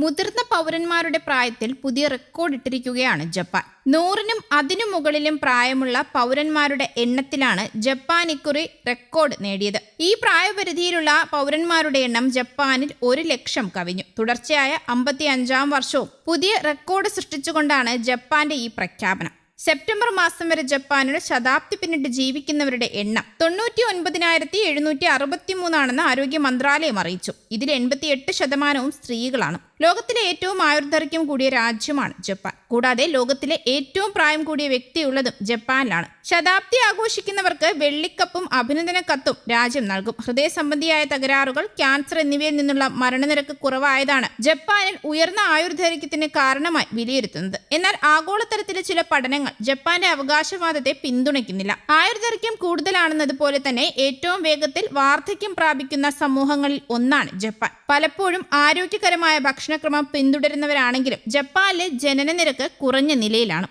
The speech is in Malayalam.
മുതിർന്ന പൗരന്മാരുടെ പ്രായത്തിൽ പുതിയ റെക്കോർഡ് ഇട്ടിരിക്കുകയാണ് ജപ്പാൻ. നൂറിനും അതിനു മുകളിലും പ്രായമുള്ള പൗരന്മാരുടെ എണ്ണത്തിലാണ് ജപ്പാൻ ഇക്കുറി റെക്കോർഡ് നേടിയത്. ഈ പ്രായപരിധിയിലുള്ള പൗരന്മാരുടെ എണ്ണം ജപ്പാനിൽ ഒരു ലക്ഷം കവിഞ്ഞു. തുടർച്ചയായ അമ്പത്തി അഞ്ചാം വർഷവും പുതിയ റെക്കോർഡ് സൃഷ്ടിച്ചുകൊണ്ടാണ് ജപ്പാന്റെ ഈ പ്രഖ്യാപനം. സെപ്റ്റംബർ മാസം വരെ ജപ്പാനിൽ ശതാബ്ദി പിന്നിട്ട് ജീവിക്കുന്നവരുടെ എണ്ണം തൊണ്ണൂറ്റി ഒൻപതിനായിരത്തി എഴുന്നൂറ്റി അറുപത്തി മൂന്നാണെന്ന് ആരോഗ്യ മന്ത്രാലയം അറിയിച്ചു. ഇതിൽ എൺപത്തി എട്ട് ശതമാനവും സ്ത്രീകളാണ്. ലോകത്തിലെ ഏറ്റവും ആയുർദൈർഘ്യം കൂടിയ രാജ്യമാണ് ജപ്പാൻ. കൂടാതെ ലോകത്തിലെ ഏറ്റവും പ്രായം കൂടിയ വ്യക്തിയുള്ളതും ജപ്പാനിലാണ്. ശതാബ്ദി ആഘോഷിക്കുന്നവർക്ക് വെള്ളിക്കപ്പും അഭിനന്ദന കത്തും രാജ്യം നൽകും. ഹൃദയ സംബന്ധിയായ തകരാറുകൾ ക്യാൻസർ എന്നിവയിൽ നിന്നുള്ള മരണനിരക്ക് കുറവായതാണ് ജപ്പാനിൽ ഉയർന്ന ആയുർദൈർഘ്യത്തിന് കാരണമായി വിലയിരുത്തുന്നത്. എന്നാൽ ആഗോളതലത്തിലെ ചില പഠനങ്ങൾ ജപ്പാന്റെ അവകാശവാദത്തെ പിന്തുണയ്ക്കുന്നില്ല. ആയുർദൈർഘ്യം കൂടുതലാണെന്നതുപോലെ തന്നെ ഏറ്റവും വേഗത്തിൽ വാർദ്ധക്യം പ്രാപിക്കുന്ന സമൂഹങ്ങളിൽ ഒന്നാണ് ജപ്പാൻ. പലപ്പോഴും ആരോഗ്യകരമായ ഭക്ഷണക്രമം പിന്തുടരുന്നവരാണെങ്കിലും ജപ്പാനിലെ ജനന നിരക്ക് കുറഞ്ഞ നിലയിലാണ്.